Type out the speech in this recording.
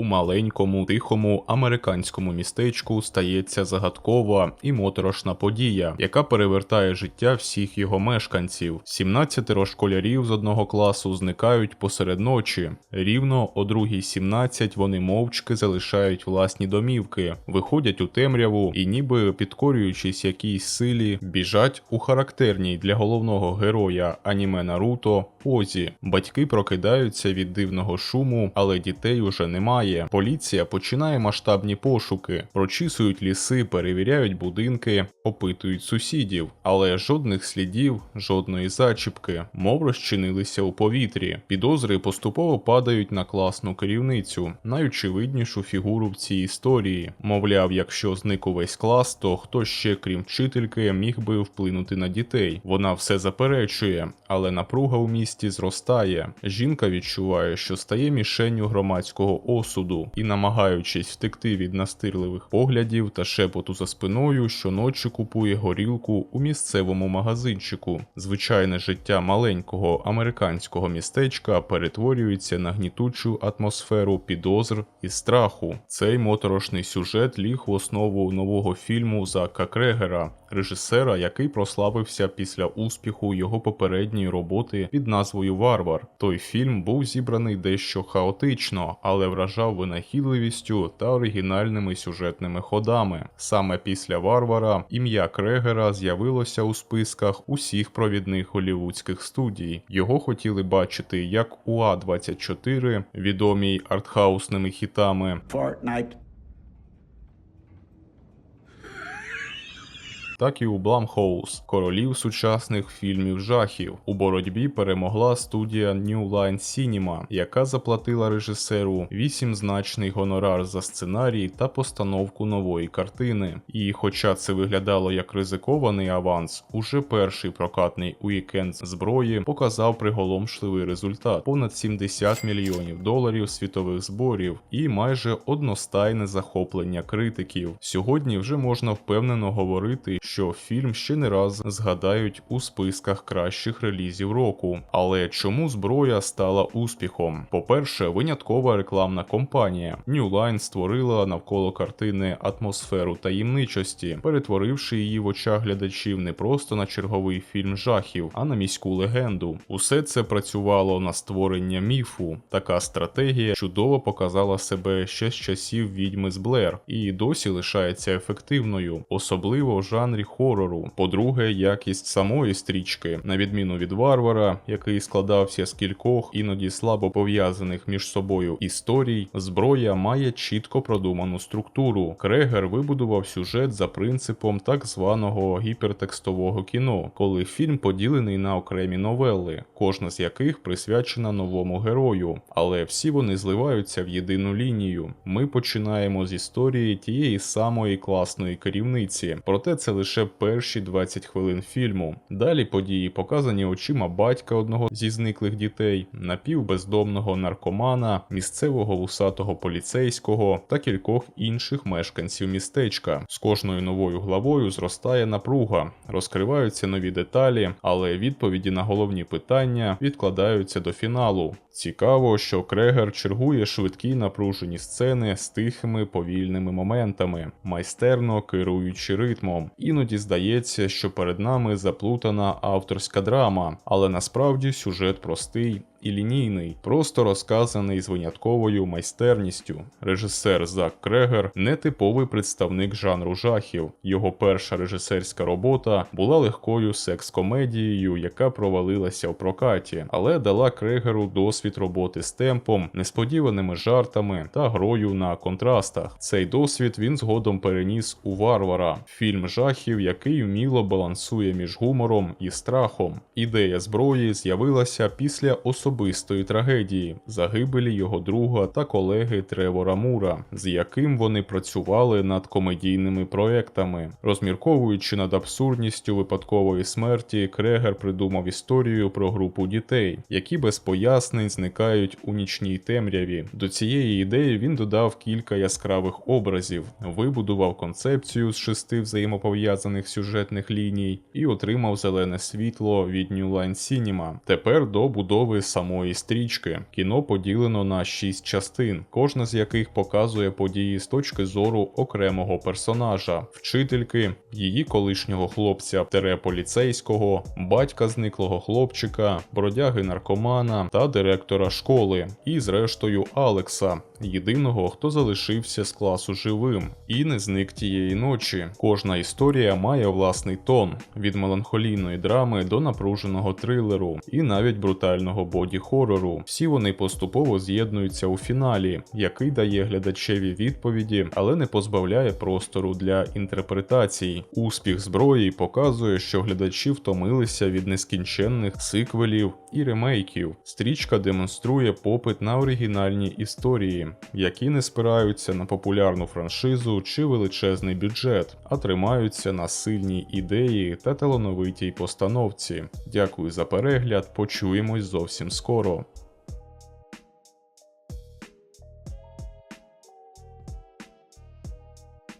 У маленькому, тихому американському містечку стається загадкова і моторошна подія, яка перевертає життя всіх його мешканців. 17 школярів з одного класу зникають посеред ночі. Рівно о 2.17 вони мовчки залишають власні домівки, виходять у темряву і, ніби підкорюючись якійсь силі, біжать у характерній для головного героя аніме Наруто позі. Батьки прокидаються від дивного шуму, але дітей уже немає. Поліція починає масштабні пошуки, прочісують ліси, перевіряють будинки, опитують сусідів, але жодних слідів, жодної зачіпки, мов розчинилися у повітрі. Підозри поступово падають на класну керівницю, найочевиднішу фігуру в цій історії. Мовляв, якщо зник увесь клас, то хто ще, крім вчительки, міг би вплинути на дітей. Вона все заперечує, але напруга у місті зростає. Жінка відчуває, що стає мішенню громадського осуду і, намагаючись втекти від настирливих поглядів та шепоту за спиною, щоночі купує горілку у місцевому магазинчику. Звичайне життя маленького американського містечка перетворюється на гнітучу атмосферу підозр і страху. Цей моторошний сюжет ліг в основу нового фільму Зака Крегера, режисера, який прославився після успіху його попередньої роботи під назвою Варвар. Той фільм був зібраний дещо хаотично, але вражав винахідливістю та оригінальними сюжетними ходами. Саме після Варвара ім'я Крегера з'явилося у списках усіх провідних голівудських студій. Його хотіли бачити як у А24, відомій артхаусними хітами, Fortnite. Так і у Blumhouse, королів сучасних фільмів жахів. У боротьбі перемогла студія New Line Cinema, яка заплатила режисеру вісімзначний гонорар за сценарій та постановку нової картини. І хоча це виглядало як ризикований аванс, уже перший прокатний уікенд зброї показав приголомшливий результат: понад 70 мільйонів доларів світових зборів і майже одностайне захоплення критиків. Сьогодні вже можна впевнено говорити, що фільм ще не раз згадають у списках кращих релізів року. Але чому зброя стала успіхом? По-перше, виняткова рекламна кампанія. New Line створила навколо картини атмосферу таємничості, перетворивши її в очах глядачів не просто на черговий фільм жахів, а на міську легенду. Усе це працювало на створення міфу. Така стратегія чудово показала себе ще з часів відьми з Блер і досі лишається ефективною, особливо в жанрі хорору. По-друге, якість самої стрічки, на відміну від варвара, який складався з кількох іноді слабо пов'язаних між собою історій, зброя має чітко продуману структуру. Крегер вибудував сюжет за принципом так званого гіпертекстового кіно, коли фільм поділений на окремі новели, кожна з яких присвячена новому герою, але всі вони зливаються в єдину лінію. Ми починаємо з історії тієї самої класної керівниці, проте це лише перші 20 хвилин фільму. Далі події показані очима батька одного зі зниклих дітей, напівбездомного наркомана, місцевого вусатого поліцейського та кількох інших мешканців містечка. З кожною новою главою зростає напруга, розкриваються нові деталі, але відповіді на головні питання відкладаються до фіналу. Цікаво, що Крегер чергує швидкі напружені сцени з тихими повільними моментами, майстерно керуючи ритмом. Іноді здається, що перед нами заплутана авторська драма, але насправді сюжет простий. І лінійний, просто розказаний з винятковою майстерністю. Режисер Зак Крегер нетиповий представник жанру жахів. Його перша режисерська робота була легкою секс-комедією, яка провалилася в прокаті, але дала Крегеру досвід роботи з темпом, несподіваними жартами та грою на контрастах. Цей досвід він згодом переніс у Варвара, фільм жахів, який вміло балансує між гумором і страхом. Ідея зброї з'явилася після особистої трагедії, загибелі його друга та колеги Тревора Мура, з яким вони працювали над комедійними проектами. Розмірковуючи над абсурдністю випадкової смерті, Крегер придумав історію про групу дітей, які без пояснень зникають у нічній темряві. До цієї ідеї він додав кілька яскравих образів, вибудував концепцію з шести взаємопов'язаних сюжетних ліній і отримав зелене світло від New Line Cinema. Тепер до будови самої стрічки. Кіно поділено на шість частин, кожна з яких показує події з точки зору окремого персонажа, вчительки, її колишнього хлопця тере поліцейського, батька зниклого хлопчика, бродяги наркомана та директора школи, і зрештою Алекса, єдиного, хто залишився з класу живим і не зник тієї ночі. Кожна історія має власний тон від меланхолійної драми до напруженого трилеру і навіть брутального боді-хорору. Всі вони поступово з'єднуються у фіналі, який дає глядачеві відповіді, але не позбавляє простору для інтерпретацій. Успіх зброї показує, що глядачі втомилися від нескінченних сиквелів і ремейків. Стрічка демонструє попит на оригінальні історії, які не спираються на популярну франшизу чи величезний бюджет, а тримаються на сильній ідеї та талановитій постановці. Дякую за перегляд. Почуємось зовсім скоро.